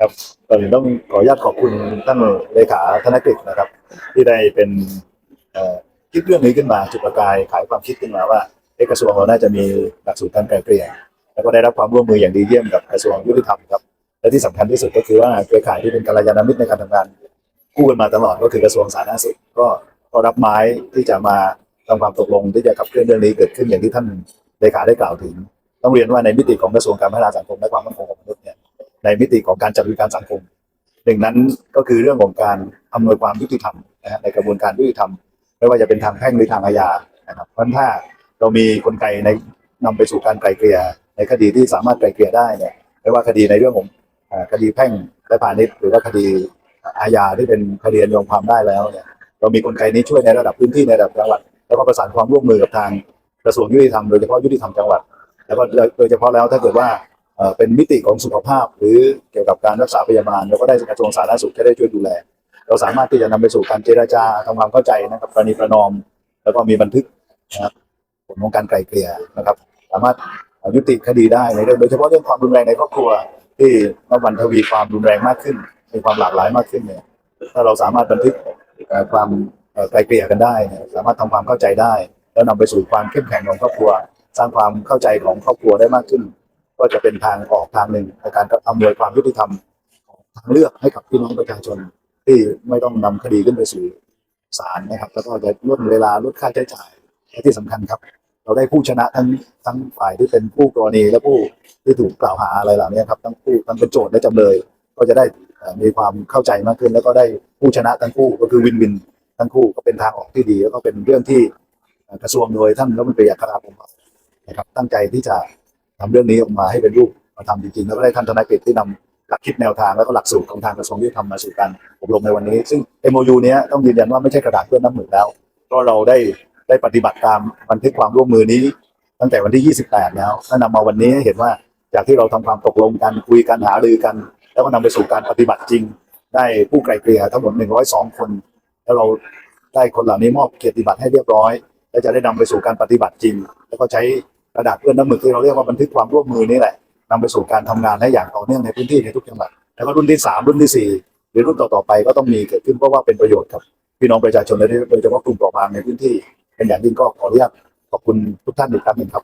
ครับก่อนอื่นต้องขออนุญาตขอบคุณท่านเลขาธนกฤษนะครับ ที่ได้เป็นคิดเรื่องนี้ขึ้นมาจุดประกายขายความคิดขึ้นมาว่าเอกระทรวงเราน่าจะมีหลักสูตรการไกลเกลี่ยแล้วก็ได้รับความร่วมมืออย่างดีเยี่ยมกับกระทรวงยุติธรรมครับและที่สำคัญที่สุดก็คือว่าเครือข่ายที่เป็นกัลยาณมิตรในการทำงานคู่กันมาตลอดก็คือกระทรวงสาธารณสุขก็ก็รับไม้ที่จะมาทำความตกลงที่จะขับเคลื่อนเรื่องนี้เกิดขึ้นอย่างที่ท่านเลขาได้กล่าวถึง ต้องเรียนว่าในมิติของกระทรวงการพัฒนาสังคมและความมั่นคงของ ในมิติของการจัดบริการสังคม หนึ่งนั้นก็คือเรื่องของการอำนวยความยุติธรรมนะฮะในกระบวนการยุติธรรมไม่ว่าจะเป็นทางแพ่งหรือทางอาญานะครับเพราะฉะนั้นถ้าเรามีกลไกในนำไปสู่การไกลเกลี่ยในคดีที่สามารถไกลเกลี่ยได้เนี่ยไม่ว่าคดีในเรื่องของคดีแพ่งและพาณิชย์หรือว่าคดีอาญาที่เป็นคดีอันยอมความได้แล้วเนี่ยเรามีกลไกนี้ช่วยในระดับพื้นที่ในระดับจังหวัด แล้วก็ประสานความร่วมมือกับทางกระทรวงยุติธรรมโดยเฉพาะยุติธรรมจังหวัด แล้วก็โดยเฉพาะแล้วถ้าเกิดว่า เอ่อเป็นมิติของสุขภาพ หรือเกี่ยวกับการรักษาพยาบาลแล้วก็ได้กระทรวงสาธารณสุขที่ได้ช่วยดูแล เราสามารถที่จะนำไปสู่การเจราจาทำความเข้าใจนะครับประนีประนอม แล้วก็มีบันทึกนะครับผลของการไกล่เกลี่ยนะครับ สามารถยุติคดีได้ในเรื่องโดยเฉพาะเรื่องความรุนแรงในครอบครัว ที่นับวันทวีความรุนแรงมากขึ้น มีความหลากหลายมากขึ้นเนี่ยถ้าเราสามารถบันทึกความไกลเกลี่ยกันได้ สามารถทำความเข้าใจได้ แล้วนำไปสู่ความเข้มแข็งของครอบครัว สร้างความเข้าใจของครอบครัวได้มากขึ้น ก็จะเป็นทางออกทางหนึ่งในการอำนวยความยุติธรรมทางเลือกให้กับพี่น้องประชาชน ที่ไม่ต้องนำคดีขึ้นไปสู่ศาลนะครับ แล้วก็จะลดเวลาลดค่าใช้จ่ายและที่สำคัญครับ เราได้ผู้ชนะทั้งทั้งฝ่ายที่เป็นผู้กรณีและผู้ที่ถูกกล่าวหาอะไรเหล่านี้ครับทั้งผู้ทั้งเป็นโจทย์และจำเลย ก็จะได้มีความเข้าใจมากขึ้น แล้วก็ได้ผู้ชนะทั้งคู่ก็คือวินวินทั้งคู่ก็เป็นทางออกที่ดี แล้วก็เป็นเรื่องที่กระทรวงโดยท่านรัฐมนตรีอัครพงศ์นะครับตั้งใจที่จะ ทำเรื่องนี้ออกมาให้เป็นรูปมาทำจริงๆ แล้วก็ได้ท่านทนายกฤษที่นำหลักคิดแนวทางแล้วก็หลักสูตรของทางกระทรวงยุติธรรมมาสู่การอบรมในวันนี้ ซึ่ง MOU เนี้ยต้องยืนยันว่าไม่ใช่กระดาษเพื่อนน้ำหมือแล้วเพราะเราได้ได้ปฏิบัติตามบันทึกความร่วมมือนี้ ตั้งแต่วันที่ 28 แล้วถ้านำมาวันนี้เห็นว่าจากที่เราทำความตกลงกันคุยกันหารือกัน แล้วก็นำไปสู่การปฏิบัติจริง ได้ผู้ไกลเกลี่ยทั้งหมด 102 คน แล้วเราได้คนเหล่านี้มอบเกียรติบัตรให้เรียบร้อย และจะได้นำไปสู่การปฏิบัติจริง แล้วก็ใช้ กระดาษเพื่อนน้ำหมึกที่เราเรียกว่าบันทึกความร่วมมือนี่แหละนำไปสู่การทำงานให้อย่างต่อเนื่องในพื้นที่ในทุกจังหวัดแล้วก็รุ่นที่สามรุ่นที่สี่หรือรุ่นต่อๆไปก็ต้องมีเกิดขึ้นเพราะว่าเป็นประโยชน์กับพี่น้องประชาชนและโดยเฉพาะกลุ่มเปราะบางในพื้นที่เป็นอย่างยิ่งก็ขออนุญาตขอบคุณทุกท่านอีกครั้งหนึ่งครับ